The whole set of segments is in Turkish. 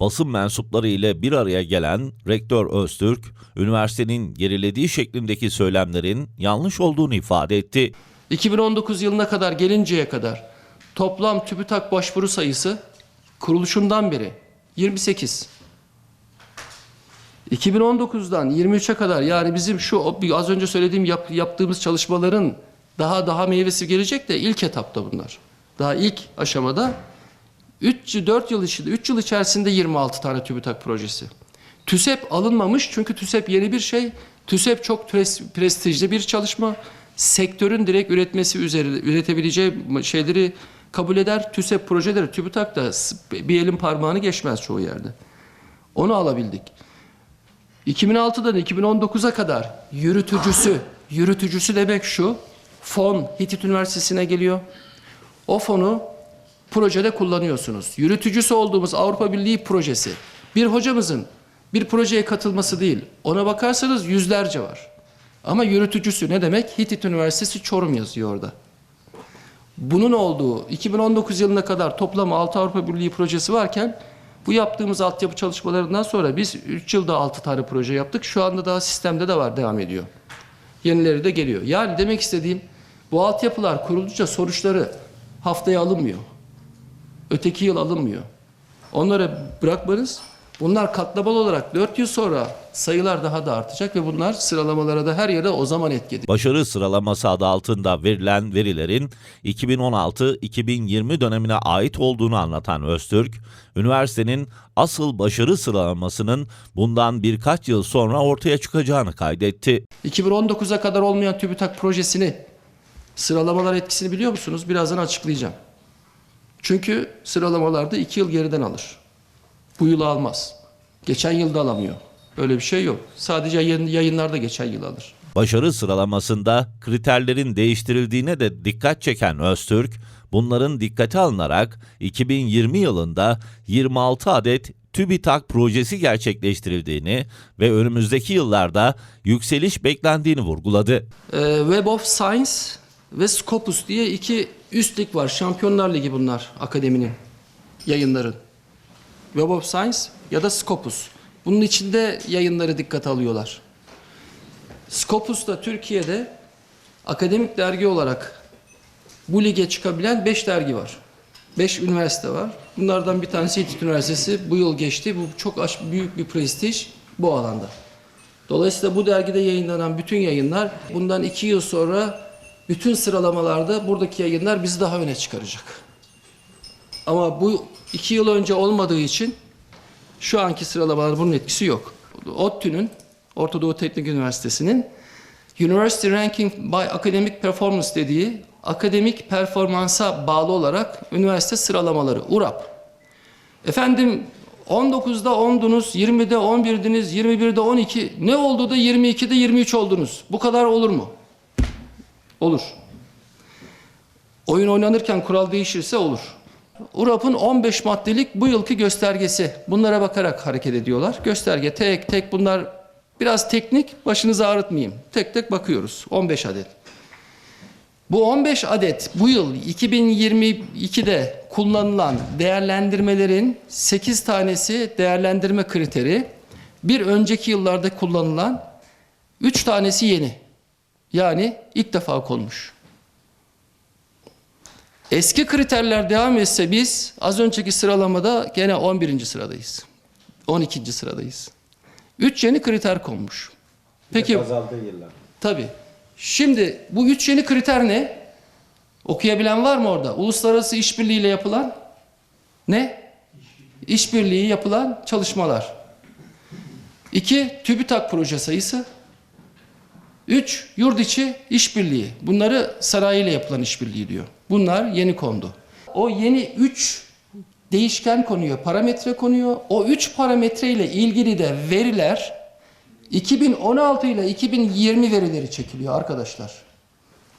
Basın mensupları ile bir araya gelen Rektör Öztürk, üniversitenin gerilediği şeklindeki söylemlerin yanlış olduğunu ifade etti. 2019 yılına kadar gelinceye kadar toplam TÜBİTAK başvuru sayısı kuruluşundan beri 28. 2019'dan 23'e kadar yani bizim şu az önce söylediğim yap- yaptığımız çalışmaların daha daha meyvesi gelecek de ilk etapta bunlar. Daha ilk aşamada 3 4 yıl içinde 3 yıl içerisinde 26 tane TÜBİTAK projesi. TÜSEP alınmamış çünkü TÜSEP yeni bir şey. TÜSEP çok pres- prestijli bir çalışma. Sektörün direkt üretmesi üzerine üretebileceği şeyleri kabul eder. TÜSEP projeleri TÜBİTAK da bir elin parmağını geçmez çoğu yerde. Onu alabildik. 2006'dan 2019'a kadar yürütücüsü, yürütücüsü demek şu, fon Hitit Üniversitesi'ne geliyor. O fonu projede kullanıyorsunuz. Yürütücüsü olduğumuz Avrupa Birliği projesi. Bir hocamızın bir projeye katılması değil. Ona bakarsanız yüzlerce var. Ama yürütücüsü ne demek? Hitit Üniversitesi Çorum yazıyor orada. Bunun olduğu 2019 yılına kadar toplam 6 Avrupa Birliği projesi varken bu yaptığımız altyapı çalışmalarından sonra biz 3 yılda 6 tane proje yaptık. Şu anda daha sistemde de var, devam ediyor. Yenileri de geliyor. Yani demek istediğim bu altyapılar kuruldukça sonuçları haftaya alınmıyor. Öteki yıl alınmıyor. Onları bırakmanız bunlar katlamalı olarak 4 yıl sonra sayılar daha da artacak ve bunlar sıralamalara da her yere o zaman etki edecek. Başarı sıralaması adı altında verilen verilerin 2016-2020 dönemine ait olduğunu anlatan Öztürk, üniversitenin asıl başarı sıralamasının bundan birkaç yıl sonra ortaya çıkacağını kaydetti. 2019'a kadar olmayan TÜBİTAK projesini sıralamalar etkisini biliyor musunuz? Birazdan açıklayacağım. Çünkü sıralamalarda 2 yıl geriden alır. Bu yıl almaz. Geçen yılda alamıyor. Öyle bir şey yok. Sadece yayın, yayınlarda geçen yıl alır. Başarı sıralamasında kriterlerin değiştirildiğine de dikkat çeken Öztürk, bunların dikkate alınarak 2020 yılında 26 adet TÜBİTAK projesi gerçekleştirildiğini ve önümüzdeki yıllarda yükseliş beklendiğini vurguladı. Ee, Web of Science ve Scopus diye iki üst lig var. Şampiyonlar Ligi bunlar akademinin yayınların. Web of Science ya da Scopus. Bunun içinde yayınları dikkate alıyorlar. Scopus da Türkiye'de akademik dergi olarak bu lige çıkabilen 5 dergi var. 5 üniversite var. Bunlardan bir tanesi İTÜ Üniversitesi. Bu yıl geçti. Bu çok aş- büyük bir prestij bu alanda. Dolayısıyla bu dergide yayınlanan bütün yayınlar bundan iki yıl sonra bütün sıralamalarda buradaki yayınlar bizi daha öne çıkaracak. Ama bu iki yıl önce olmadığı için şu anki sıralamalar bunun etkisi yok. ODTÜ'nün, Orta Doğu Teknik Üniversitesi'nin University Ranking by Academic Performance dediği akademik performansa bağlı olarak üniversite sıralamaları URAP. Efendim 19'da 10'dunuz, 20'de 11'diniz, 21'de 12, ne oldu da 22'de 23 oldunuz? Bu kadar olur mu? Olur. Oyun oynanırken kural değişirse olur. URAP'ın 15 maddelik bu yılki göstergesi. Bunlara bakarak hareket ediyorlar. Gösterge tek tek bunlar biraz teknik, başınızı ağrıtmayayım. Tek tek bakıyoruz. 15 adet. Bu 15 adet bu yıl 2022'de kullanılan değerlendirmelerin 8 tanesi değerlendirme kriteri. Bir önceki yıllarda kullanılan 3 tanesi yeni. Yani ilk defa konmuş. Eski kriterler devam etse biz az önceki sıralamada gene 11. sıradayız. 12. sıradayız. 3 yeni kriter konmuş. Peki Azaldı yıllar. Tabii. Şimdi bu üç yeni kriter ne? Okuyabilen var mı orada? Uluslararası işbirliğiyle yapılan ne? İşbirliği yapılan çalışmalar. İki, TÜBİTAK proje sayısı. Üç, yurt içi işbirliği. Bunları sanayiyle yapılan işbirliği diyor. Bunlar yeni kondu. O yeni üç değişken konuyor, parametre konuyor. O üç parametre ile ilgili de veriler 2016 ile 2020 verileri çekiliyor arkadaşlar.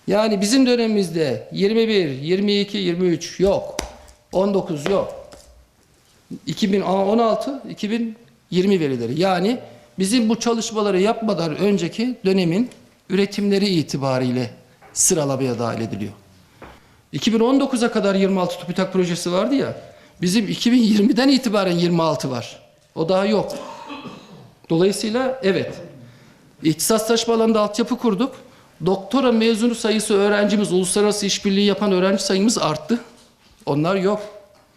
Yani bizim dönemimizde 21, 22, 23 yok. 19 yok. 2016, 2020 verileri. Yani bizim bu çalışmaları yapmadan önceki dönemin üretimleri itibariyle sıralamaya dahil ediliyor. 2019'a kadar 26 TÜBİTAK projesi vardı ya. Bizim 2020'den itibaren 26 var. O daha yok. Dolayısıyla evet. İhtisaslaşma alanında altyapı kurduk. Doktora mezunu sayısı öğrencimiz, uluslararası işbirliği yapan öğrenci sayımız arttı. Onlar yok.